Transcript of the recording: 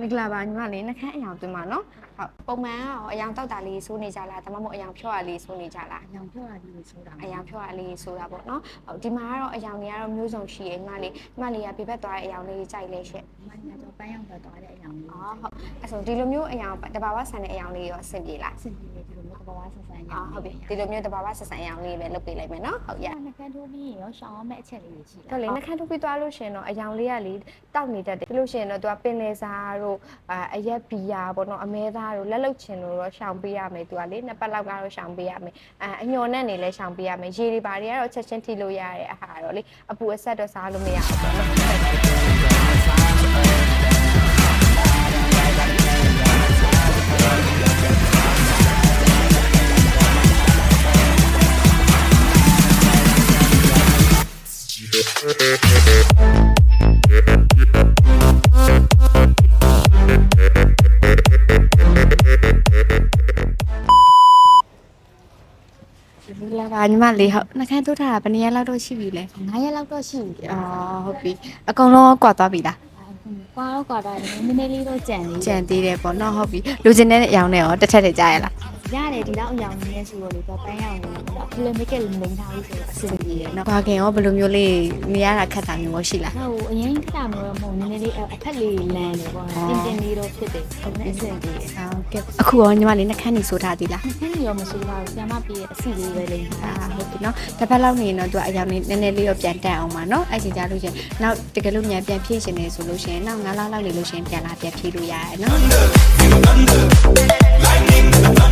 မင်္ဂလာပါညီမလေးနှခမ်းအယောင်သွင်းပါနော်ဟုတ်ပုံမှန်ကတော့အယောင်တောက်တာလေးစိုးနေကြလားဒါမှမဟုတ်အယောင်ဖြော့တာလေးစိုးနေကြလားအယောင်ပြောရလေးလို့ဆိုတာအယောင်ဖြော့တာလေးဆိုတာပေါ့နော်ဟုတ်ဒီမှာကတော့အယောင်တွေကတော့မျိုးစုံရှိရဲ့ညီမလေးညီမလေးကပြပတ်သွားတဲ့အယောင်လေးကြိုက်လဲရှင့်မင်းကတော့ပန်းရောက်တော့သွားတဲ့အယောင်လေးအော်ဟုတ်အဲ့ဆိုဒီလိုမျိုးအယောင်တဘာဝဆန်တဲ့အယောင်လေးရောအဆင်ပြေလားစင်ကြီးလေးဒီလိုမျိုးကဘာဝဆက်ဆံရအော်ဟုတ်ပြီဒီလိုမျိုးတဘာဝဆက်ဆန်အယောင်လေးပဲလုပ်ပေးလိုက်မယ်နော်ဟုတ်ရနှကန်းထိုးပြီးရောရှောင်းအောင်မဲ့အချက်လေးတွေရှိလားတော့လေနှခမ်းထုတ်ပြီးသွားလို့ရှရင်တော့အယောင်လေးကလေတောက်နေတတ်တယ်ပြီးလို့ရှရင်တော့သူကပင်လေစားတို့အာအရက်ဘီယာပေါ့နော်အမဲသားတို့လက်လုတ်ချင်တို့တော့ရှောင်ပေးရမယ်သူကလေနှစ်ပတ်လောက်ကတော့ရှောင်ပေးရမယ်အာအညော်နဲ့နေလဲရှောင်ပေးရမယ်ရေတွေပါတွေကတော့ချက်ချင်းထိလို့ရတဲ့အာဟာတော့လေအပူအဆက်တော့စားလို့မရဘူးပေါ့နော် ဒီလာပါညီမလေးဟုတ်နှခမ်းထုတ်ထားတာဘယ်နှစ်ရက်လောက်တော့ရှိပြီလဲ9ရက်လောက်တော့ရှိပြီအော်ဟုတ်ပြီအကုန်လုံးကွာသွားပြီလားကွာတော့ကွာတော့နည်းနည်းလေးတော့ကြံသေးကြံသေးတယ်ပေါ့နော်ဟုတ်ပြီလူချင်းတဲ့အယောင်နဲ့ရောတစ်ထက်တည်းကြားရလား ရတယ်ဒီတော့အယောင်နည်းဆိုတော့လေတော့ပန်းရောက်နေတော့ဖလမစ်ကလိမ့်ထားလို့ဆိုတော့အဆင်ပြေတယ်နော်။ဘာခင်ရောဘယ်လိုမျိုးလေးနေရတာခက်တာမျိုးရောရှိလားဟိုအရင်ခတာမျိုးတော့မဟုတ်နည်းနည်းလေးအဖက်လေးလန်းတယ်ပေါ့တင်းတင်းလေးတော့ဖြစ်တယ်ဒါနဲ့အဆင်ပြေတယ်။ဟုတ်ကဲ့။အခုရောညီမလေးနှခမ်းနေဆိုထားသေးလားခင်းရောမဆိုးပါဘူးဆရာမပြေအစီလေးပဲလိမ့်။တာအာဟုတ်ပြီနော်။တစ်ဖက်လောက်နေရင်တော့သူကအယောင်လေးနည်းနည်းလေးတော့ပြန်တက်အောင်ပါနော်။အဲ့ဒီကြလို့ရှရင်နောက်တကယ်လို့မြန်ပြန်ဖြည့်ရှင်နေဆိုလို့ရှရင်နောက်9လလောက်နေလို့ရှရင်ပြန်လာပြန်ဖြည့်လို့ရတယ်နော်။ Lightning, thunder,